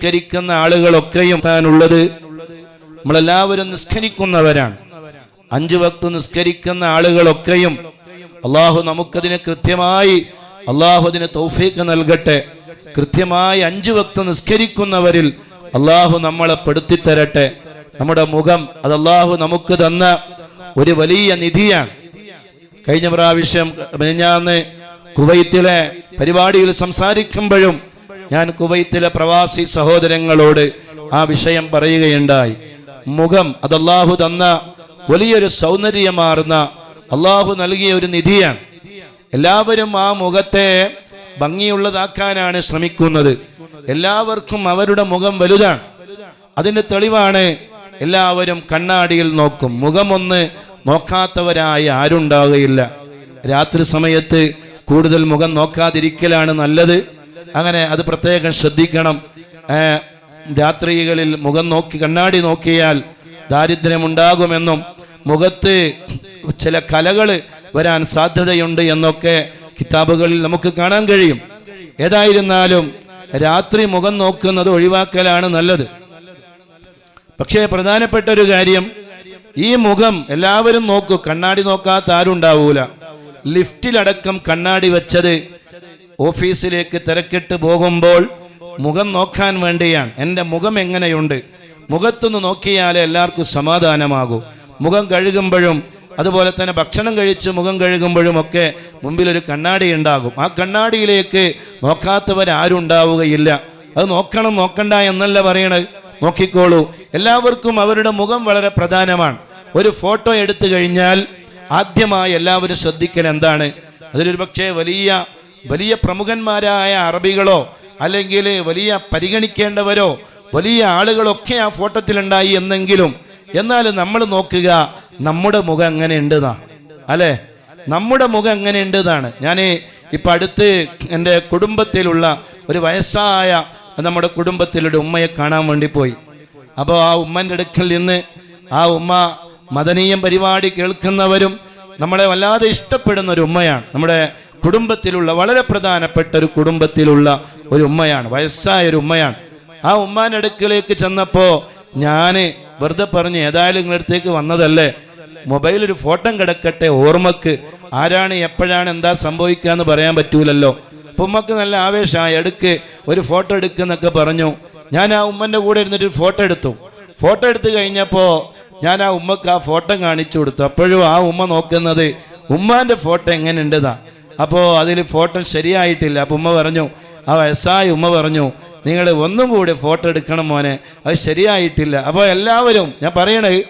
നിസ്കരിക്കുന്ന ആളുകളൊക്കെയും താനുള്ളത്. നമ്മളെല്ലാവരും നിസ്കരിക്കുന്നവരാണ്. അഞ്ചു വക്ത് നിസ്കരിക്കുന്ന ആളുകളൊക്കെയും അള്ളാഹു നമുക്കതിന് കൃത്യമായി അള്ളാഹു അതിന് തൗഫീക്ക് നൽകട്ടെ. കൃത്യമായി അഞ്ചു വക്ത് നിസ്കരിക്കുന്നവരിൽ അള്ളാഹു നമ്മളെ പെടുത്തി തരട്ടെ നമ്മുടെ മുഖം അത് അള്ളാഹു നമുക്ക് തന്ന ഒരു വലിയ നിധിയാണ്. കഴിഞ്ഞ പ്രാവശ്യം മിനിഞ്ഞാന്ന് കുവൈത്തിലെ പരിപാടിയിൽ സംസാരിക്കുമ്പോഴും ഞാൻ കുവൈത്തിലെ പ്രവാസി സഹോദരങ്ങളോട് ആ വിഷയം പറയുകയുണ്ടായി. മുഖം അത് അള്ളാഹു തന്ന വലിയൊരു സൗന്ദര്യമാർന്ന അള്ളാഹു നൽകിയ ഒരു നിധിയാണ്. എല്ലാവരും ആ മുഖത്തെ ഭംഗിയുള്ളതാക്കാനാണ് ശ്രമിക്കുന്നത്. എല്ലാവർക്കും അവരുടെ മുഖം വലുതാണ്. അതിന്റെ തെളിവാണ് എല്ലാവരും കണ്ണാടിയിൽ നോക്കും. മുഖമൊന്ന് നോക്കാത്തവരായി ആരുണ്ടാവുകയില്ല. രാത്രി സമയത്ത് കൂടുതൽ മുഖം നോക്കാതിരിക്കലാണ് നല്ലത്. അങ്ങനെ അത് പ്രത്യേകം ശ്രദ്ധിക്കണം. രാത്രികളിൽ മുഖം നോക്കി കണ്ണാടി നോക്കിയാൽ ദാരിദ്ര്യമുണ്ടാകുമെന്നും മുഖത്ത് ചില കലകൾ വരാൻ സാധ്യതയുണ്ട് എന്നൊക്കെ കിതാബുകളിൽ നമുക്ക് കാണാൻ കഴിയും. ഏതായിരുന്നാലും രാത്രി മുഖം നോക്കുന്നത് ഒഴിവാക്കലാണ് നല്ലത്. പക്ഷേ പ്രധാനപ്പെട്ട ഒരു കാര്യം ഈ മുഖം എല്ലാവരും നോക്കൂ കണ്ണാടി നോക്കാത്ത ആരും ഉണ്ടാവൂല ലിഫ്റ്റിലടക്കം കണ്ണാടി വെച്ചത് ഓഫീസിലേക്ക് തിരക്കിട്ട് പോകുമ്പോൾ മുഖം നോക്കാൻ വേണ്ടിയാണ്. എന്റെ മുഖം എങ്ങനെയുണ്ട്? മുഖത്തുനിന്ന് നോക്കിയാലേ എല്ലാവർക്കും സമാധാനമാകൂ. മുഖം കഴുകുമ്പോഴും അതുപോലെ തന്നെ ഭക്ഷണം കഴിച്ച് മുഖം കഴുകുമ്പോഴും ഒക്കെ മുമ്പിൽ ഒരു കണ്ണാടി ഉണ്ടാകും. ആ കണ്ണാടിയിലേക്ക് നോക്കാത്തവരാരും ഉണ്ടാവുകയില്ല അത് നോക്കണം നോക്കണ്ട എന്നല്ല പറയണത്? നോക്കിക്കോളൂ. എല്ലാവർക്കും അവരുടെ മുഖം വളരെ പ്രധാനമാണ്. ഒരു ഫോട്ടോ എടുത്തു കഴിഞ്ഞാൽ ആദ്യമായി എല്ലാവരും ശ്രദ്ധിക്കൽ എന്താണ്? അതിലൊരു പക്ഷേ വലിയ വലിയ പ്രമുഖന്മാരായ അറബികളോ അല്ലെങ്കിൽ വലിയ പരിഗണിക്കേണ്ടവരോ വലിയ ആളുകളൊക്കെ ആ ഫോട്ടത്തിലുണ്ടായി എന്നെങ്കിലും. എന്നാൽ നമ്മൾ നോക്കുക നമ്മുടെ മുഖം എങ്ങനെ ഉണ്ടെന്നാ. അല്ലേ? നമ്മുടെ മുഖം എങ്ങനെ ഉണ്ടെന്നാണ്. ഞാൻ ഇപ്പം അടുത്ത് എന്റെ കുടുംബത്തിലുള്ള ഒരു വയസ്സായ നമ്മുടെ കുടുംബത്തിലൊരു ഉമ്മയെ കാണാൻ വേണ്ടി പോയി. അപ്പോൾ ആ ഉമ്മന്റെ അടുക്കൽ നിന്ന് ആ ഉമ്മ മദനീയം പരിപാടി കേൾക്കുന്നവരും നമ്മളെ വല്ലാതെ ഇഷ്ടപ്പെടുന്ന ഒരു ഉമ്മയാണ്. നമ്മുടെ കുടുംബത്തിലുള്ള വളരെ പ്രധാനപ്പെട്ട ഒരു കുടുംബത്തിലുള്ള ഒരു ഉമ്മയാണ് വയസ്സായ ഒരു ഉമ്മയാണ്. ആ ഉമ്മാന്റെ അടുക്കലേക്ക് ചെന്നപ്പോൾ ഞാൻ വെറുതെ പറഞ്ഞ് ഏതായാലും നിങ്ങളുടെ അടുത്തേക്ക് വന്നതല്ലേ? മൊബൈൽ ഒരു ഫോട്ടോ കിടക്കട്ടെ ഓർമ്മക്ക്. ആരാണ് എപ്പോഴാണ് എന്താ സംഭവിക്കുക എന്ന് പറയാൻ പറ്റൂലല്ലോ. അപ്പൊ ഉമ്മക്ക് നല്ല ആവേശമായി എടുക്ക് ഒരു ഫോട്ടോ എടുക്കുന്നൊക്കെ പറഞ്ഞു. ഞാൻ ആ ഉമ്മന്റെ കൂടെ ഇരുന്നിട്ട് ഫോട്ടോ എടുത്തു. ഫോട്ടോ എടുത്തു കഴിഞ്ഞപ്പോൾ ഞാൻ ആ ഉമ്മക്ക് ആ ഫോട്ടോ കാണിച്ചു കൊടുത്തു. അപ്പോഴും ആ ഉമ്മ നോക്കുന്നത് ഉമ്മാന്റെ ഫോട്ടോ എങ്ങനെ എങ്ങനെയുണ്ടെന്നാ. അപ്പോൾ അതിൽ ഫോട്ടോ ശരിയായിട്ടില്ല. അപ്പം ഉമ്മ പറഞ്ഞു ആ വയസ്സായ ഉമ്മ പറഞ്ഞു നിങ്ങൾ ഒന്നും കൂടി ഫോട്ടോ എടുക്കണം മോനെ അത് ശരിയായിട്ടില്ല. അപ്പോൾ എല്ലാവരും ഞാൻ പറയണേ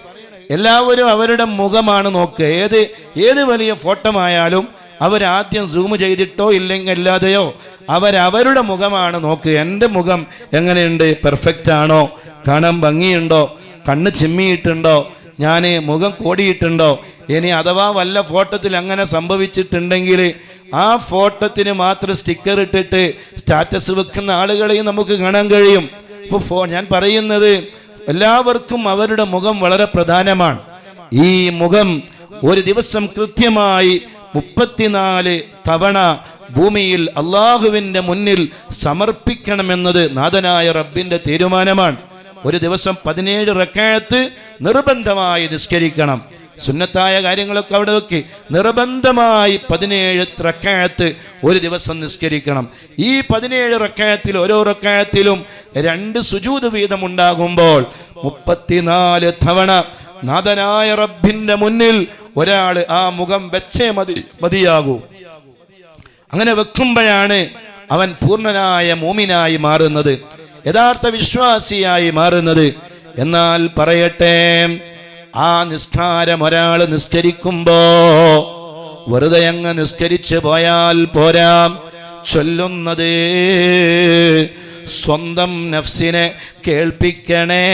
എല്ലാവരും അവരുടെ മുഖമാണ് നോക്കുക. ഏത് ഏത് വലിയ ഫോട്ടോ ആയാലും അവരാദ്യം സൂം ചെയ്തിട്ടോ ഇല്ലെങ്കിൽ അല്ലാതെയോ അവരവരുടെ മുഖമാണ് നോക്കുക. എന്റെ മുഖം എങ്ങനെയുണ്ട്? പെർഫെക്റ്റ് ആണോ? കാണാൻ ഭംഗിയുണ്ടോ? കണ്ണ് ചിമ്മിയിട്ടുണ്ടോ? ഞാൻ മുഖം കോടിയിട്ടുണ്ടോ? ഇനി അഥവാ വല്ല ഫോട്ടോത്തിൽ അങ്ങനെ സംഭവിച്ചിട്ടുണ്ടെങ്കിൽ ആ ഫോട്ടോത്തിന് മാത്രം സ്റ്റിക്കർ ഇട്ടിട്ട് സ്റ്റാറ്റസ് വെക്കുന്ന ആളുകളെയും നമുക്ക് കാണാൻ കഴിയും. ഇപ്പോൾ ഞാൻ പറയുന്നത് എല്ലാവർക്കും അവരുടെ മുഖം വളരെ പ്രധാനമാണ്. ഈ മുഖം ഒരു ദിവസം കൃത്യമായി മുപ്പത്തിനാല് തവണ ഭൂമിയിൽ അള്ളാഹുവിന്റെ മുന്നിൽ സമർപ്പിക്കണമെന്നത് നാഥനായ റബ്ബിന്റെ തീരുമാനമാണ്. ഒരു ദിവസം പതിനേഴ് റക്കായത്ത് നിർബന്ധമായി നിസ്കരിക്കണം. സുന്നത്തായ കാര്യങ്ങളൊക്കെ അവിടെ വെക്കി. നിർബന്ധമായി പതിനേഴ് റക്കായത്ത് ഒരു ദിവസം നിസ്കരിക്കണം. ഈ പതിനേഴ് റക്കായത്തിൽ ഓരോ റക്കായത്തിലും രണ്ട് സുജൂത് വീതം ഉണ്ടാകുമ്പോൾ മുപ്പത്തിനാല് തവണ നാഥനായ റബ്ബിന്റെ മുന്നിൽ ഒരാൾ ആ മുഖം വെച്ചേ മതി മതിയാകൂ. അങ്ങനെ വെക്കുമ്പോഴാണ് അവൻ പൂർണനായ മൂമിനായി മാറുന്നത് യഥാർത്ഥ വിശ്വാസിയായി മാറുന്നത്. എന്നാൽ പറയട്ടെ ആ നിസ്കാരം ഒരാൾ നിസ്കരിക്കുമ്പോ വെറുതെ അങ്ങ് നിസ്കരിച്ചു പോയാൽ പോരാ. ചൊല്ലുന്നത് സ്വന്തം നഫ്സിനെ കേൾപ്പിക്കണേ.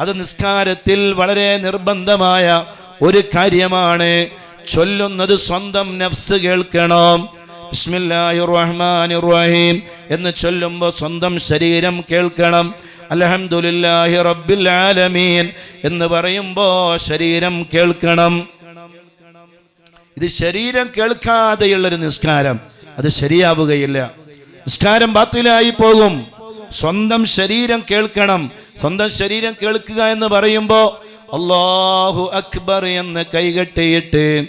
അത് നിസ്കാരത്തിൽ വളരെ നിർബന്ധമായ ഒരു കാര്യമാണ്. ചൊല്ലുന്നത് സ്വന്തം നഫ്സ് കേൾക്കണം. ബിസ്മില്ലാഹിർ റഹ്മാനിർ റഹീം എന്ന് ചൊല്ലുമ്പോൾ സ്വന്തം ശരീരം കേൾക്കണം. അൽഹംദുലില്ലാഹി റബ്ബിൽ ആലമീൻ എന്ന് പറയുമ്പോൾ ശരീരം കേൾക്കണം. ഇത് ശരീരം കേൾക്കാതെയുള്ളൊരു നിസ്കാരം. അത് ശരിയാവുകയില്ല. നിസ്കാരം ബാത്തിലായി പോകും. സ്വന്തം ശരീരം കേൾക്കണം. സ്വന്തം ശരീരം കേൾക്കുക എന്ന് പറയുമ്പോ അള്ളാഹു അക്ബർ എന്ന് കൈകെട്ടിയിട്ട്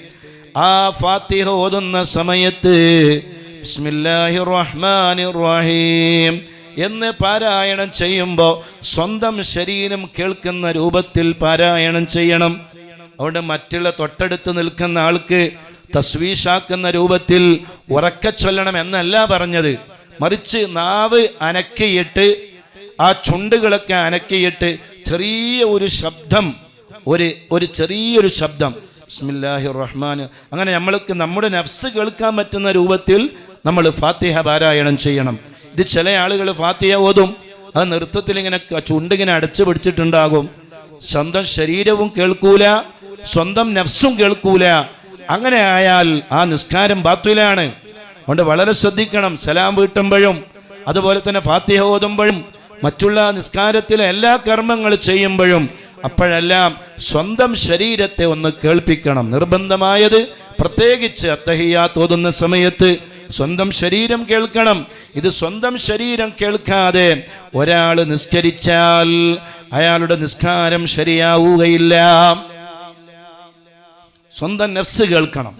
ആ ഫാത്തിഹ ഓതുന്ന സമയത്ത് ബിസ്മില്ലാഹി റഹ്മാനിർ റഹീം എന്ന് പാരായണം ചെയ്യുമ്പോൾ സ്വന്തം ശരീരം കേൾക്കുന്ന രൂപത്തിൽ പാരായണം ചെയ്യണം. അതുകൊണ്ട് മറ്റുള്ള തൊട്ടടുത്ത് നിൽക്കുന്ന ആൾക്ക് തസ്വീഷാക്കുന്ന രൂപത്തിൽ ഉറക്ക ചൊല്ലണം എന്നല്ല പറഞ്ഞത്. മറിച്ച് നാവ് അനക്കിയിട്ട് ആ ചുണ്ടുകളൊക്കെ അനക്കിയിട്ട് ചെറിയ ഒരു ശബ്ദം ഒരു ഒരു ചെറിയൊരു ശബ്ദം ബിസ്മില്ലാഹി റഹ്മാൻ അങ്ങനെ നമ്മൾക്ക് നമ്മുടെ നഫ്സ് കേൾക്കാൻ പറ്റുന്ന രൂപത്തിൽ നമ്മൾ ഫാത്തിഹ പാരായണം ചെയ്യണം. ഇത് ചില ആളുകൾ ഫാത്തിയ ഓതും. അത് നൃത്തത്തിൽ ഇങ്ങനെ ചുണ്ടിങ്ങനെ അടച്ചു പിടിച്ചിട്ടുണ്ടാകും. സ്വന്തം ശരീരവും കേൾക്കൂല സ്വന്തം നഫ്സും കേൾക്കൂല. അങ്ങനെ ആയാൽ ആ നിസ്കാരം ബാത്തുലാണ്. അതുകൊണ്ട് വളരെ ശ്രദ്ധിക്കണം. സലാം വീട്ടുമ്പോഴും അതുപോലെ തന്നെ ഫാത്തിഹ ഓതുമ്പോഴും മറ്റുള്ള നിസ്കാരത്തിലെ എല്ലാ കർമ്മങ്ങൾ ചെയ്യുമ്പോഴും അപ്പോഴെല്ലാം സ്വന്തം ശരീരത്തെ ഒന്ന് കേൾപ്പിക്കണം. നിർബന്ധമായത് പ്രത്യേകിച്ച് അത്തഹിയ ഓതുന്ന സമയത്ത് സ്വന്തം ശരീരം കേൾക്കണം. ഇത് സ്വന്തം ശരീരം കേൾക്കാതെ ഒരാൾ നിസ്കരിച്ചാൽ അയാളുടെ നിസ്കാരം ശരിയാവുകയില്ല. സ്വന്തം നെഫ്സ് കേൾക്കണം.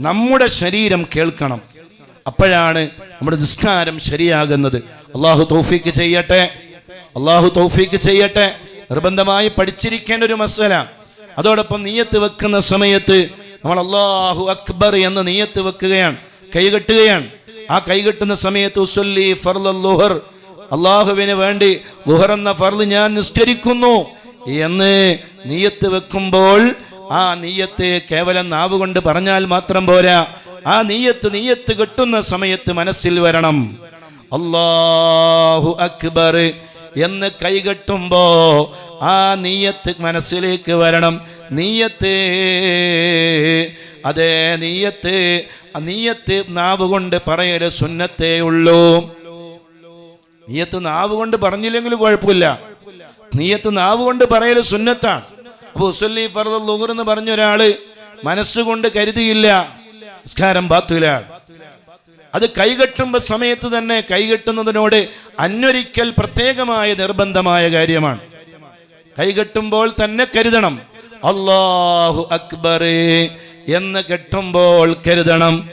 നമ്മുടെ ശരീരം കേൾക്കണം. അപ്പോഴാണ് നമ്മുടെ നിസ്കാരം ശരിയാകുന്നത്. അള്ളാഹു തൗഫീക്ക് ചെയ്യട്ടെ. അള്ളാഹു തൗഫീക്ക് ചെയ്യട്ടെ. നിർബന്ധമായി പഠിച്ചിരിക്കേണ്ട ഒരു മസല. അതോടൊപ്പം നീയത്ത് വെക്കുന്ന സമയത്ത് നമ്മൾ അള്ളാഹു അക്ബർ എന്ന് നീയത്ത് വെക്കുകയാണ്. കൈകെട്ടുകയാണ് ആ കൈകെട്ടുന്ന സമയത്ത് അള്ളാഹുവിന് വേണ്ടി ലുഹർ എന്ന ഫർദ് ഞാൻ നിസ്കരിക്കുന്നു എന്ന് നീയത്ത് വെക്കുമ്പോൾ ആ നീയത്ത് കേവലം നാവ് കൊണ്ട് പറഞ്ഞാൽ മാത്രം പോരാ. ആ നീയത്ത് നീയത്ത് കെട്ടുന്ന സമയത്ത് മനസ്സിൽ വരണം. അള്ളാഹു അക്ബർ എന്ന് കൈകെട്ടുമ്പോ ആ നീയത്ത് മനസ്സിലേക്ക് വരണം. നീയത്ത്. അതേ നീയത്ത്. നീയത്ത് നാവ് കൊണ്ട് പറയൽ സുന്നത്തേ ഉള്ളൂ. നീയത്ത് നാവ് കൊണ്ട് പറഞ്ഞില്ലെങ്കിൽ കുഴപ്പമില്ല. നീയത്ത് നാവ് കൊണ്ട് പറയൽ സുന്നത്താണ് അപ്പൊ ഉസല്ലി ഫർദ് എന്ന് പറഞ്ഞ ഒരാൾ മനസ്സുകൊണ്ട് കരുതിയില്ല. നിസ്കാരം ബാത്തുലാണ് അത് കൈകെട്ടുമ്പോ സമയത്ത് തന്നെ കൈകെട്ടുന്നതിനോട് അന്വരിക്കൽ പ്രത്യേകമായ നിർബന്ധമായ കാര്യമാണ്. കൈകെട്ടുമ്പോൾ തന്നെ കരുതണം. അള്ളാഹു അക്ബർ എന്ന് കെട്ടുമ്പോൾ കരുതണം.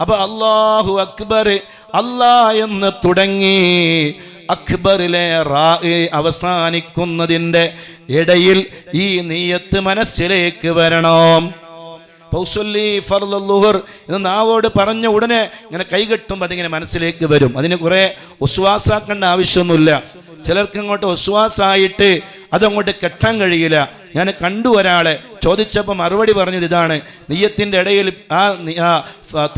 അപ്പൊ അള്ളാഹു അക്ബർ അല്ലാ എന്ന് തുടങ്ങി അക്ബറിലെ റാ അവസാനിക്കുന്നതിന്റെ ഇടയിൽ ഈ നീയത്ത് മനസ്സിലേക്ക് വരണം. പൗസല്ലി ഫർലുഹർ ലുഹർ എന്ന് നാവോട് പറഞ്ഞ ഉടനെ ഇങ്ങനെ കൈകെട്ടുമ്പോൾ അതിങ്ങനെ മനസ്സിലേക്ക് വരും. അതിന് കുറെ ഉസ്വാസാക്കേണ്ട ആവശ്യമൊന്നുമില്ല. ചിലർക്ക് ഇങ്ങോട്ട് വിശ്വാസമായിട്ട് അതങ്ങോട്ട് കെട്ടാൻ കഴിയില്ല. ഞാൻ കണ്ടു ഒരാളെ ചോദിച്ചപ്പോൾ മറുപടി പറഞ്ഞത് ഇതാണ്. നെയ്യത്തിന്റെ ഇടയിൽ ആ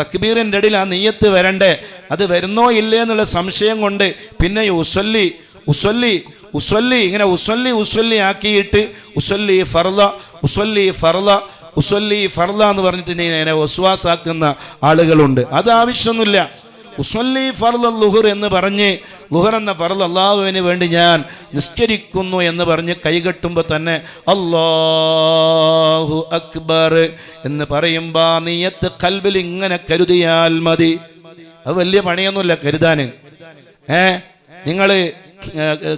തക്ബീറിന്റെ ഇടയിൽ ആ നെയ്യത്ത് വരണ്ടേ? അത് വരുന്നോ ഇല്ലേ എന്നുള്ള സംശയം കൊണ്ട് പിന്നെ ഉസൊല്ലി ഉസൊല്ലി ഉസല്ലി ഇങ്ങനെ ഉസൊല്ലി ഉസൊല്ലി ആക്കിയിട്ട് ഉസൊല്ലി ഫർദ ഉസൊല്ലി ഫർദ ഉസൊല്ലി ഫർദ എന്ന് പറഞ്ഞിട്ട് ഇങ്ങനെ വസ്വാസാക്കുന്ന ആളുകളുണ്ട്. അത് ആവശ്യമൊന്നുമില്ല. ഉസല്ലി ഫർദ ലുഹർ എന്ന് പറഞ്ഞ് ലുഹർ എന്ന ഫർദ് അള്ളാഹുവിന് വേണ്ടി ഞാൻ നിസ്കരിക്കുന്നു എന്ന് പറഞ്ഞ് കൈകെട്ടുമ്പോൾ തന്നെ അല്ലാഹു അക്ബർ എന്ന് പറയുമ്പോൾ നീയത്ത് കൽബിൽ ഇങ്ങനെ കരുതിയാൽ മതി. അത് വലിയ പണിയൊന്നുമില്ല കരുതാന്. ഏ? നിങ്ങൾ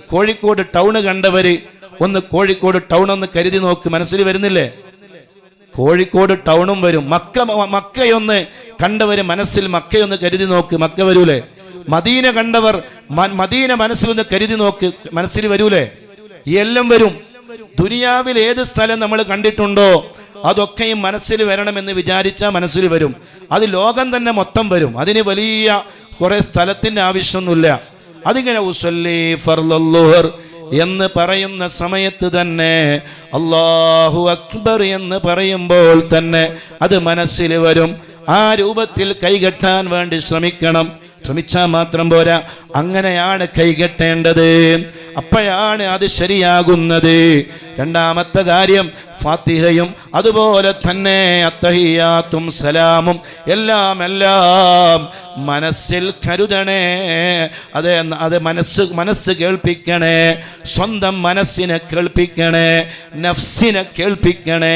കോഴിക്കോട് ടൗണ് കണ്ടവര് ഒന്ന് കോഴിക്കോട് ടൗൺ ഒന്ന് കരുതി നോക്ക്. മനസ്സിൽ വരുന്നില്ലേ? കോഴിക്കോട് ടൗണും വരും. മക്ക മക്കയൊന്ന് കണ്ടവര് മനസ്സിൽ മക്കയൊന്ന് കരുതി നോക്ക്. മക്ക വരൂലേ? മദീന കണ്ടവർ മദീന മനസ്സിൽ ഒന്ന് കരുതി നോക്ക്. മനസ്സിൽ വരൂലേ? എല്ലാം വരും. ദുനിയാവിൽ ഏത് സ്ഥലം നമ്മൾ കണ്ടിട്ടുണ്ടോ അതൊക്കെയും മനസ്സിൽ വരണമെന്ന് വിചാരിച്ചാൽ മനസ്സിൽ വരും. അത് ലോകം തന്നെ മൊത്തം വരും. അതിന് വലിയ കുറെ സ്ഥലത്തിന്റെ ആവശ്യമൊന്നുമില്ല. അതിങ്ങനെ എന്ന് പറയുന്ന സമയത്ത് തന്നെ അള്ളാഹു അക്ബർ എന്ന് പറയുമ്പോൾ തന്നെ അത് മനസ്സിൽ വരും. ആ രൂപത്തിൽ കൈകെട്ടാൻ വേണ്ടി ശ്രമിക്കണം. ശ്രമിച്ചാൽ മാത്രം പോരാ. അങ്ങനെയാണ് കൈകെട്ടേണ്ടത്. അപ്പോഴാണ് അത് ശരിയാകുന്നത്. രണ്ടാമത്തെ കാര്യം ഫാത്തിഹയും അതുപോലെ തന്നെ അത്തഹിയാത്തും സലാമും എല്ലാം എല്ലാം മനസ്സിൽ കരുതണേ. അത് അത് മനസ്സ് മനസ്സ് കേൾപ്പിക്കണേ. സ്വന്തം മനസ്സിനെ കേൾപ്പിക്കണേ. നഫ്സിനെ കേൾപ്പിക്കണേ.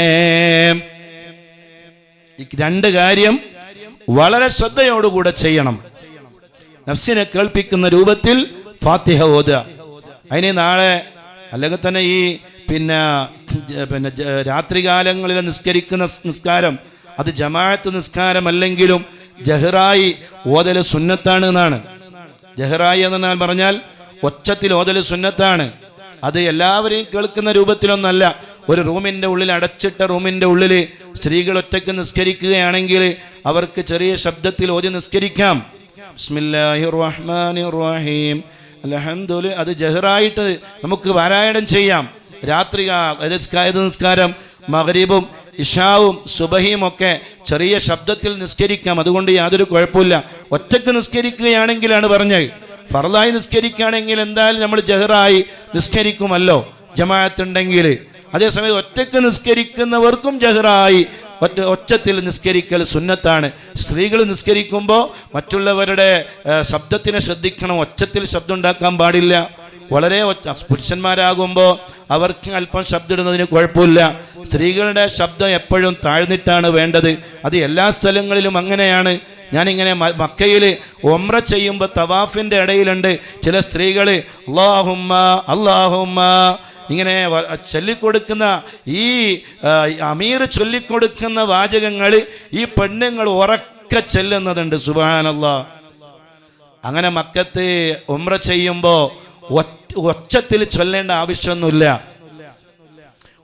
രണ്ട് കാര്യം വളരെ ശ്രദ്ധയോടുകൂടെ ചെയ്യണം. നഫ്സിനെ കേൾപ്പിക്കുന്ന രൂപത്തിൽ ഫാത്തിഹ ഓതുക. അതിന് നാളെ അല്ലെങ്കിൽ തന്നെ ഈ പിന്നെ പിന്നെ രാത്രികാലങ്ങളിൽ നിസ്കരിക്കുന്ന നിസ്കാരം അത് ജമാഅത്ത് നിസ്കാരം നിസ്കാരമല്ലെങ്കിലും ജഹ്റായി ഓതൽ സുന്നത്താണ് എന്നാണ്. ജഹ്റായി എന്നാൽ പറഞ്ഞാൽ ഒച്ചത്തിൽ ഓതൽ സുന്നത്താണ്. അത് എല്ലാവരെയും കേൾക്കുന്ന രൂപത്തിലൊന്നല്ല. ഒരു റൂമിന്റെ ഉള്ളിൽ അടച്ചിട്ട റൂമിന്റെ ഉള്ളിൽ സ്ത്രീകൾ ഒറ്റയ്ക്ക് നിസ്കരിക്കുകയാണെങ്കിൽ അവർക്ക് ചെറിയ ശബ്ദത്തിൽ ഓതി നിസ്കരിക്കാം. ബിസ്മില്ലാഹിർ റഹ്മാനിർ റഹീം. അൽഹംദുലില്ലാ അത് ജഹറായിട്ട് നമുക്ക് പാരായണം ചെയ്യാം. രാത്രി നിസ്കാരം മഗ്രിബും ഇഷാവും സുബഹിയും ഒക്കെ ചെറിയ ശബ്ദത്തിൽ നിസ്കരിക്കാം. അതുകൊണ്ട് യാതൊരു കുഴപ്പമില്ല. ഒറ്റയ്ക്ക് നിസ്കരിക്കുകയാണെങ്കിലാണ് പറഞ്ഞത്. ഫറദായി നിസ്കരിക്കുകയാണെങ്കിൽ എന്തായാലും നമ്മൾ ജഹറായി നിസ്കരിക്കുമല്ലോ. ജമാഅത്തുണ്ടെങ്കിൽ. അതേസമയം ഒറ്റയ്ക്ക് നിസ്കരിക്കുന്നവർക്കും ജഹറായി ഒറ്റ ഒച്ചത്തിൽ നിസ്കരിക്കൽ സുന്നത്താണ്. സ്ത്രീകൾ നിസ്കരിക്കുമ്പോൾ മറ്റുള്ളവരുടെ ശബ്ദത്തിനെ ശ്രദ്ധിക്കണം. ഒച്ചത്തിൽ ശബ്ദം ഉണ്ടാക്കാൻ പാടില്ല. വളരെ പുരുഷന്മാരാകുമ്പോൾ അവർക്ക് അല്പം ശബ്ദം ഇടുന്നതിന് കുഴപ്പമില്ല. സ്ത്രീകളുടെ ശബ്ദം എപ്പോഴും താഴ്ന്നിട്ടാണ് വേണ്ടത്. അത് എല്ലാ സ്ഥലങ്ങളിലും അങ്ങനെയാണ്. ഞാനിങ്ങനെ മക്കയിൽ ഒമ്ര ചെയ്യുമ്പോൾ തവാഫിന്റെ ഇടയിലുണ്ട്. ചില സ്ത്രീകൾ അള്ളാഹുമ്മ അള്ളാഹുമ്മ ഇങ്ങനെ ചൊല്ലിക്കൊടുക്കുന്ന ഈ അമീർ ചൊല്ലിക്കൊടുക്കുന്ന വാചകങ്ങൾ ഈ പെണ്ണുങ്ങൾ ഉറക്കെ ചെല്ലുന്നതുണ്ട്. സുബാനല്ല അങ്ങനെ മക്കത്ത് ഉമ്ര ചെയ്യുമ്പോൾ ഒച്ചത്തിൽ ചൊല്ലേണ്ട ആവശ്യമൊന്നുമില്ല.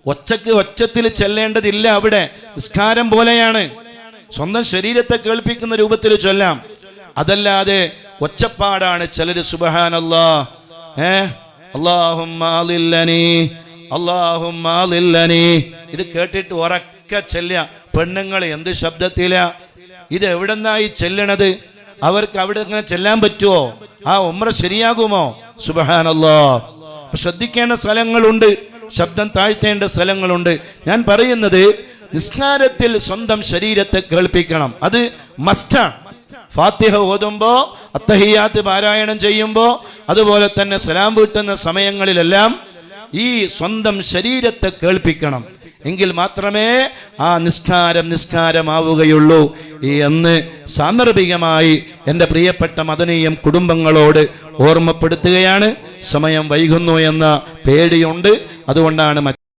ഒച്ചക്ക് ഒച്ചത്തിൽ ചെല്ലേണ്ടതില്ല അവിടെ. നിസ്കാരം പോലെയാണ്. സ്വന്തം ശരീരത്തെ കേൾപ്പിക്കുന്ന രൂപത്തിൽ ചൊല്ലാം. അതല്ലാതെ ഒച്ചപ്പാടാണ് ചിലര് സുബഹാനല്ലാ. ഏ? അള്ളാഹുമാലില്ലനി ഇത് കേട്ടിട്ട് ഉറക്കെ ചെല്ലുക. പെണ്ണുങ്ങൾ എന്ത് ശബ്ദത്തില? ഇത് എവിടെന്നായി ചെല്ലണത്? അവർക്ക് അവിടെ ഇങ്ങനെ ചെല്ലാൻ പറ്റുമോ ആ ഉമ്ര ശരിയാകുമോ? സുബഹാനല്ലോ. ശ്രദ്ധിക്കേണ്ട സ്ഥലങ്ങളുണ്ട്. ശബ്ദം താഴ്ത്തേണ്ട സ്ഥലങ്ങളുണ്ട്. ഞാൻ പറയുന്നത് നിസ്കാരത്തിൽ സ്വന്തം ശരീരത്തെ കേൾപ്പിക്കണം. അത് മസ്റ്റാണ് ഫാത്തിഹ ഓതുമ്പോ അത്തഹിയാത്ത് പാരായണം ചെയ്യുമ്പോൾ അതുപോലെ തന്നെ സലാം വീട്ടുന്ന സമയങ്ങളിലെല്ലാം ഈ സ്വന്തം ശരീരത്തെ കേൾപ്പിക്കണം. എങ്കിൽ മാത്രമേ ആ നിസ്കാരം നിസ്കാരമാവുകയുള്ളൂ. എന്ന് സാന്ദർഭികമായി എന്റെ പ്രിയപ്പെട്ട മദനീയം കുടുംബങ്ങളോട് ഓർമ്മപ്പെടുത്തുകയാണ്. സമയം വൈകുന്നു എന്ന പേടിയുണ്ട്. അതുകൊണ്ടാണ്